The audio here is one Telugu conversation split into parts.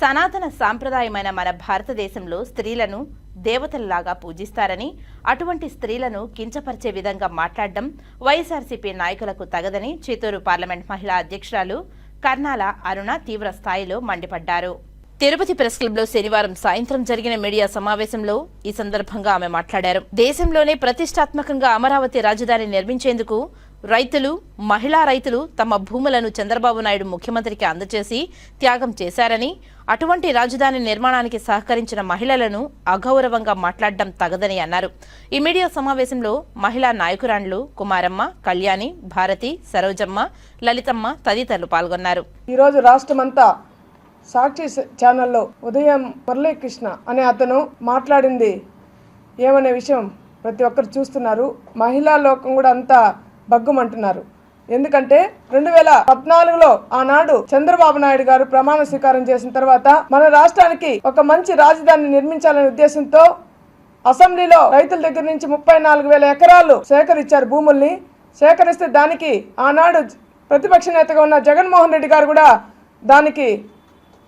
సనాతన సాంప్రదాయమైన మన భారతదేశంలో స్త్రీలను దేవతల్లాగా పూజిస్తారని అటువంటి స్త్రీలను కించపరిచే విధంగా మాట్లాడడం వైఎస్ఆర్సీపీ నాయకులకు తగదని చిత్తూరు పార్లమెంట్ మహిళా అధ్యక్షురాలు కర్నాల అరుణ తీవ్ర స్థాయిలో మండిపడ్డారు. తిరుపతి ప్రెస్ క్లబ్లో శనివారం సాయంత్రం జరిగిన మీడియా సమావేశంలో ఈ సందర్భంగా ఆమె మాట్లాడారు. దేశంలోనే ప్రతిష్టాత్మకంగా అమరావతి రాజధాని నిర్మించేందుకు రైతులు మహిళా రైతులు తమ భూములను చంద్రబాబు నాయుడు ముఖ్యమంత్రికి అందజేసి త్యాగం చేశారని అటువంటి రాజధాని నిర్మాణానికి సహకరించిన మహిళలను అగౌరవంగా మాట్లాడడం తగదని అన్నారు. ఈ మీడియా సమావేశంలో మహిళా నాయకురాండ్లు కుమారమ్మ కళ్యాణి భారతి సరోజమ్మ లలితమ్మ తదితరులు పాల్గొన్నారు. ఈరోజు రాష్ట్రమంతా సాక్షి ఛానల్లో ఉదయం మురళీకృష్ణ అనే అతను మాట్లాడింది. ఏమనే విషయం ప్రతి ఒక్కరు చూస్తున్నారు. మహిళా లోకం కూడా అంతా బగ్గుమంటున్నారు ఎందుకంటే రెండు వేల పద్నాలుగులో ఆనాడు చంద్రబాబు నాయుడు గారు ప్రమాణ స్వీకారం చేసిన తర్వాత మన రాష్ట్రానికి ఒక మంచి రాజధాని నిర్మించాలనే ఉద్దేశంతో అసెంబ్లీలో రైతుల దగ్గర నుంచి ముప్పై నాలుగు వేల ఎకరాలు సేకరించారు భూముల్ని. సేకరిస్తే దానికి ఆనాడు ప్రతిపక్ష నేతగా ఉన్న జగన్మోహన్ రెడ్డి గారు కూడా దానికి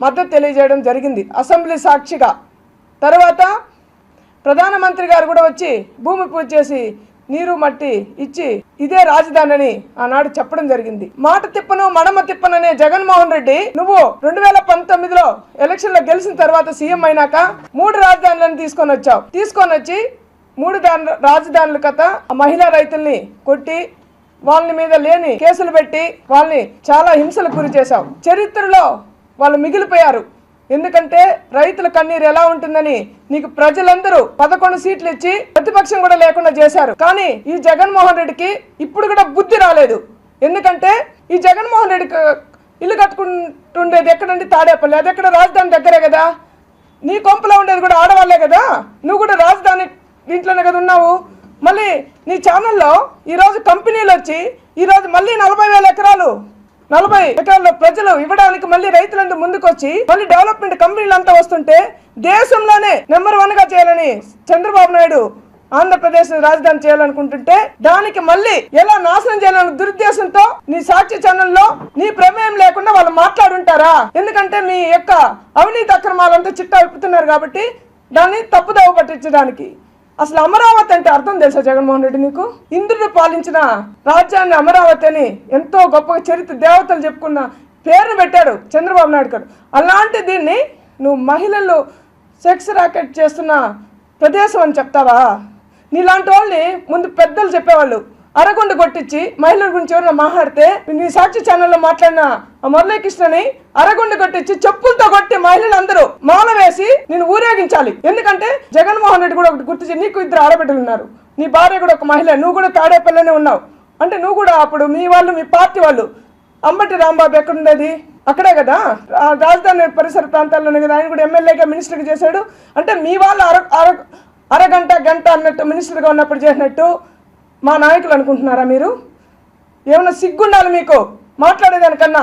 మద్దతు తెలియజేయడం జరిగింది. అసెంబ్లీ సాక్షిగా. తర్వాత ప్రధానమంత్రి గారు కూడా వచ్చి భూమి పూజ చేసి నీరు మట్టి ఇచ్చి ఇదే రాజధాని అని ఆనాడు చెప్పడం జరిగింది. మాట తిప్పను మడమ తిప్పననే జగన్మోహన్ రెడ్డి నువ్వు రెండు వేల పంతొమ్మిదిలో ఎలక్షన్లో గెలిచిన తర్వాత సీఎం అయినాక మూడు రాజధానులను తీసుకొని వచ్చావు. తీసుకొని వచ్చి మూడు దాని రాజధానుల కథ ఆ మహిళా రైతుల్ని కొట్టి వాళ్ళని మీద లేని కేసులు పెట్టి వాళ్ళని చాలా హింసలకు గురి చేశావు. చరిత్రలో వాళ్ళు మిగిలిపోయారు. ఎందుకంటే రైతుల కన్నీరు ఎలా ఉంటుందని నీకు ప్రజలందరూ పదకొండు సీట్లు ఇచ్చి ప్రతిపక్షం కూడా లేకుండా చేశారు. కానీ ఈ జగన్మోహన్ రెడ్డికి ఇప్పుడు కూడా బుద్ధి రాలేదు. ఎందుకంటే ఈ జగన్మోహన్ రెడ్డికి ఇల్లు కట్టుకుంటుండేది ఎక్కడండి? తాడేపల్లి. అది ఎక్కడ? రాజధాని దగ్గరే కదా. నీ కొంపలో ఉండేది కూడా ఆడవాళ్ళే కదా. నువ్వు కూడా రాజధాని ఇంట్లోనే కదా ఉన్నావు. మళ్ళీ నీ ఛానల్లో ఈరోజు కంపెనీలు వచ్చి ఈరోజు మళ్ళీ నలభై వేల ఎకరాలు నలభై ఎకరాల ప్రజలు ఇవ్వడానికి మళ్ళీ రైతులందరూ ముందుకొచ్చి మళ్ళీ డెవలప్మెంట్ కంపెనీలు అంతా వస్తుంటే దేశంలోనే నెంబర్ వన్గా చేయాలని చంద్రబాబు నాయుడు ఆంధ్రప్రదేశ్ రాజధాని చేయాలనుకుంటుంటే దానికి మళ్ళీ ఎలా నాశనం చేయాలని దురుద్దేశంతో నీ సాక్షి ఛానల్లో నీ ప్రమేయం లేకుండా వాళ్ళు మాట్లాడుంటారా? ఎందుకంటే మీ యొక్క అవినీతి అక్రమాలంతా చిట్టా విప్పుతున్నారు కాబట్టి దాన్ని తప్పుదోవ పట్టించడానికి. అసలు అమరావతి అంటే అర్థం తెలుసా జగన్మోహన్ రెడ్డి నీకు? ఇంద్రుడు పాలించిన రాజ్యాన్ని అమరావతి అని ఎంతో గొప్పగా చరిత్ర దేవతలు చెప్పుకున్న పేరును పెట్టాడు చంద్రబాబు నాయుడు గారు. అలాంటి దీన్ని నువ్వు మహిళలు సెక్స్ రాకెట్ చేస్తున్న ప్రదేశం అని చెప్తావా? నీలాంటి వాళ్ళని ముందు పెద్దలు చెప్పేవాళ్ళు. అరగొండ కొట్టించి మహిళల గురించి ఎవరైనా మాట్లాడితే నీ సాక్షి ఛానల్లో మాట్లాడిన మురళీకృష్ణని అరగొండ కొట్టించి చెప్పులతో కొట్టి మహిళలందరూ మా నేను ఊరేగించాలి. ఎందుకంటే జగన్మోహన్ రెడ్డి కూడా ఒకటి గుర్తు చేయి. నీకు ఇద్దరు ఆడబిడ్డలు ఉన్నారు. నీ భార్య కూడా ఒక మహిళ. నువ్వు కూడా తాడేపల్లినే ఉన్నావు. అంటే నువ్వు కూడా అప్పుడు మీ వాళ్ళు మీ పార్టీ వాళ్ళు అంబటి రాంబాబు ఎక్కడుండేది? అక్కడే కదా? రాజధాని పరిసర ప్రాంతాల్లోనే కదా. ఆయన కూడా ఎమ్మెల్యేగా మినిస్టర్గా చేశాడు. అంటే మీ వాళ్ళు అర అర అరగంట గంట అన్నట్టు మినిస్టర్గా ఉన్నప్పుడు చేసినట్టు మా నాయకులు అనుకుంటున్నారా మీరు? ఏమైనా సిగ్గుండాలి మీకు? మాట్లాడేదానికన్నా